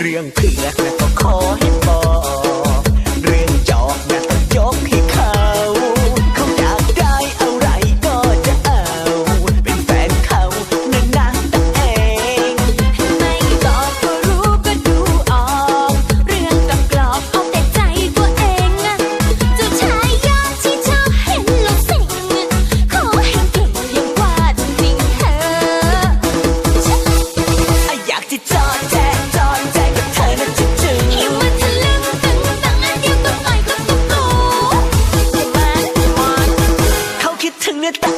เรื่องเพื่อนแล้วก็ขอให้บอก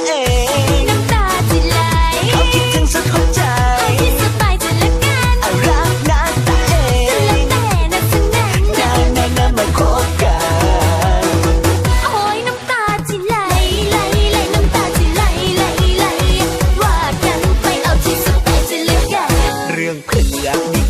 เน้ำตาที่ไหลเขาคิดถึงสุดหัวใจที่สบายจละกันรักนะตาเองตลอแต่นะสนั่นนะนะนะมาคบกันโอ้ยน้ำตาที่ไหลไหลไหลน้ำตาที่ไหลไหลไหลว่ากันไปเอาที่สบายจละกันเรื่องเพื่อนรักดี